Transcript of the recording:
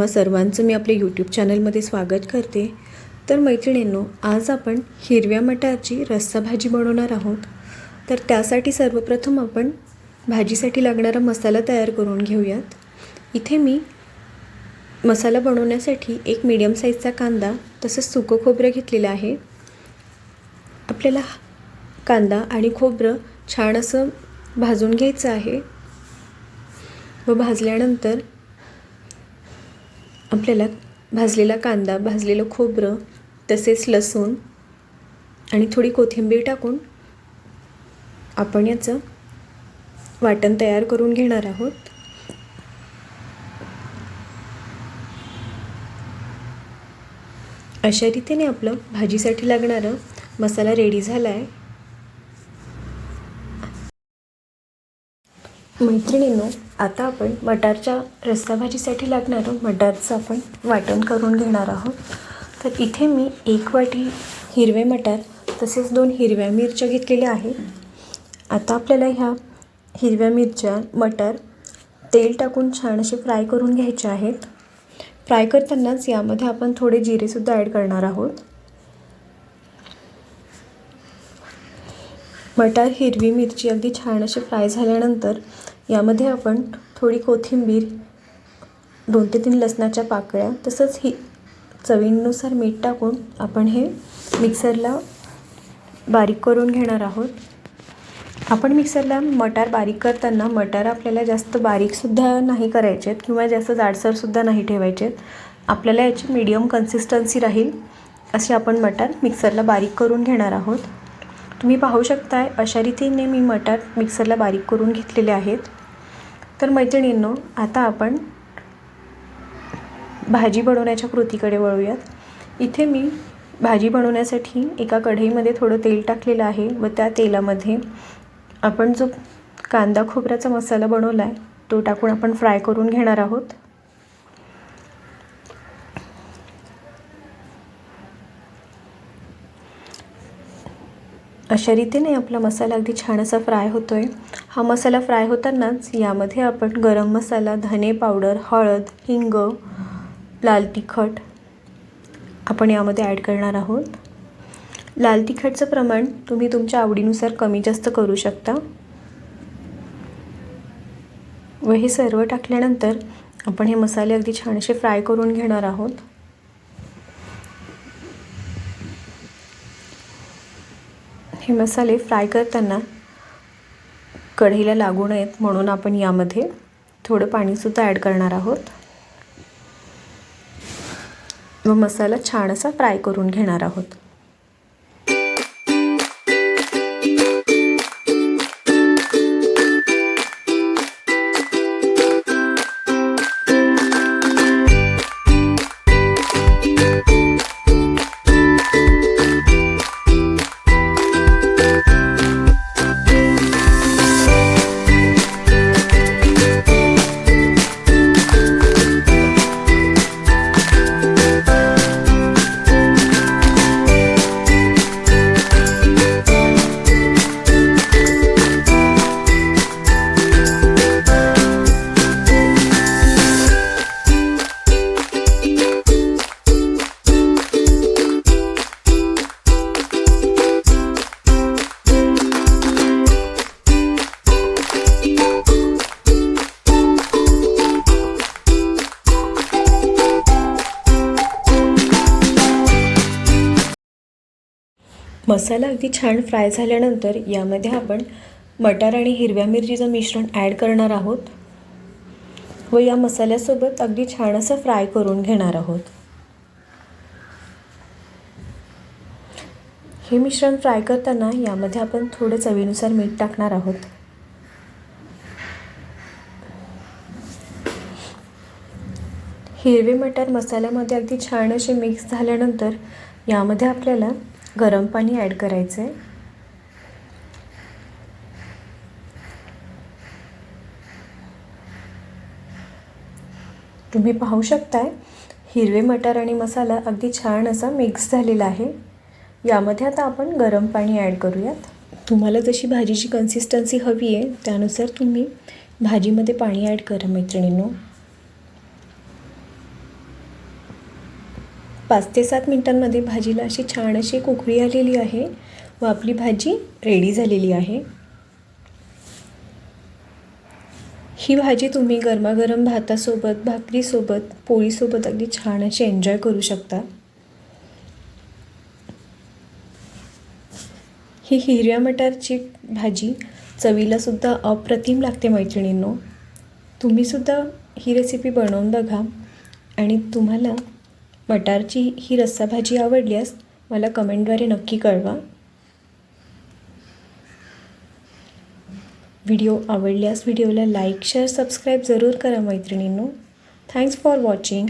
तुम्हा सर्वांचं मी आपल्या यूट्यूब चॅनलमध्ये स्वागत करते. तर मैत्रिणींनो आज आपण हिरव्या मटारची रस्सा भाजी बनवणार आहोत. तर त्यासाठी सर्वप्रथम आपण भाजीसाठी लागणारा मसाला तयार करून घेऊयात. इथे मी मसाला बनवण्यासाठी एक मीडियम साईजचा कांदा तसंच सुकं खोबरं घेतलेलं आहे. आपल्याला कांदा आणि खोबरं छान असं भाजून घ्यायचं आहे. व भाजल्यानंतर आपल्याला भाजलेला कांदा भाजलेलं खोबरं तसेच लसूण आणि थोडी कोथिंबीर टाकून आपण याचं वाटण तयार करून घेणार आहोत. अशा रीतीने आपलं भाजीसाठी लागणारं मसाला रेडी झाला आहे मैत्रिणींनो आता आपण मटारच्या रस्सा भाजीसाठी लागणारं मटारचं आपण वाटण करून घेणार आहोत. तर इथे मी एक वाटी हिरवे मटार तसेच दोन हिरव्या मिरच्या घेतलेल्या आहेत. आता आपल्याला ह्या हिरव्या मिरच्या मटार तेल टाकून छान असे फ्राय करून घ्यायचे आहेत. फ्राय करतानाच यामध्ये आपण थोडे जिरेसुद्धा ॲड करणार आहोत. मटार हिरवी मिरची अगदी छान अशी फ्राय झाल्यानंतर यामध्ये आपण थोडी कोथिंबीर दोन ते तीन लसणाच्या पाकळ्या तसंच ही चवीनुसार मीठ टाकून आपण हे मिक्सरला बारीक करून घेणार आहोत. आपण मिक्सरला मटार बारीक करताना मटार आपल्याला जास्त बारीकसुद्धा नाही करायचे आहेत किंवा जास्त जाडसरसुद्धा नाही ठेवायचे आहेत आपल्याला याची मीडियम कन्सिस्टन्सी राहील असे आपण मटार मिक्सरला बारीक करून घेणार आहोत. तुम्ही पाहू शकताय अशा रीतीने मी मटार मिक्सरला बारीक करून घेतलेले आहेत. तर मैत्रिणींनो आता आपण भाजी बनवण्याच्या कृतीकडे वळूयात. इथे मी भाजी बनवण्यासाठी एका कढईमध्ये थोडं तेल टाकलेलं आहे व त्या तेलामध्ये आपण जो कांदा खोबऱ्याचा मसाला बनवला आहे तो टाकून आपण फ्राय करून घेणार आहोत. अशा रीतीने आपला मसाला अगदी छान असा फ्राय होतो आहे हा मसाला फ्राय होतानाच यामध्ये आपण गरम मसाला धने पावडर हळद हिंग लाल तिखट आपण यामध्ये ॲड करणार आहोत. लाल तिखटचं प्रमाण तुम्ही तुमच्या आवडीनुसार कमी जास्त करू शकता. व हे सर्व टाकल्यानंतर आपण हे मसाले अगदी छान असे फ्राय करून घेणार आहोत. हे मसाले फ्राय करताना कढईला लागू नयेत म्हणून आपण यामध्ये थोडं पाणीसुद्धा ॲड करणार आहोत. व मसाला छान असा फ्राय करून घेणार आहोत. मसाला अगदी छान फ्राय झाल्यानंतर यामध्ये आपण मटार आणि हिरव्या मिरचीचं मिश्रण ॲड करणार आहोत व या मसाल्यासोबत अगदी छान असं फ्राय करून घेणार आहोत. हे मिश्रण फ्राय करताना यामध्ये आपण थोडं चवीनुसार मीठ टाकणार आहोत. हिरवे मटार मसाल्यामध्ये अगदी छान असे मिक्स झाल्यानंतर यामध्ये आपल्याला गरम पाणी ॲड करायचं आहे तुम्ही पाहू शकताय हिरवे मटार आणि मसाला अगदी छान असा मिक्स झालेला आहे. यामध्ये आता आपण गरम पाणी ॲड करूयात. तुम्हाला जशी भाजीची कन्सिस्टन्सी हवी आहे त्यानुसार तुम्ही भाजीमध्ये पाणी ॲड करा मैत्रिणींनो. पाच ते सात मिनटांमध्ये भाजीला अशी छान अशी एक उकळी आलेली आहे व आपली भाजी रेडी झालेली आहे. ही भाजी तुम्ही गरमागरम भातासोबत भाकरीसोबत पोळीसोबत अगदी छान अशी एन्जॉय करू शकता. ही हिरव्या मटारची भाजी चवीलासुद्धा अप्रतिम लागते मैत्रिणींनो. तुम्हीसुद्धा ही रेसिपी बनवून बघा आणि तुम्हाला मटारची ही रस्सा भाजी आवडल्यास मला कमेंटद्वारे नक्की कळवा. व्हिडिओ आवडल्यास व्हिडिओला लाईक शेअर सबस्क्राईब जरूर करा मैत्रिणींनो. Thanks for watching.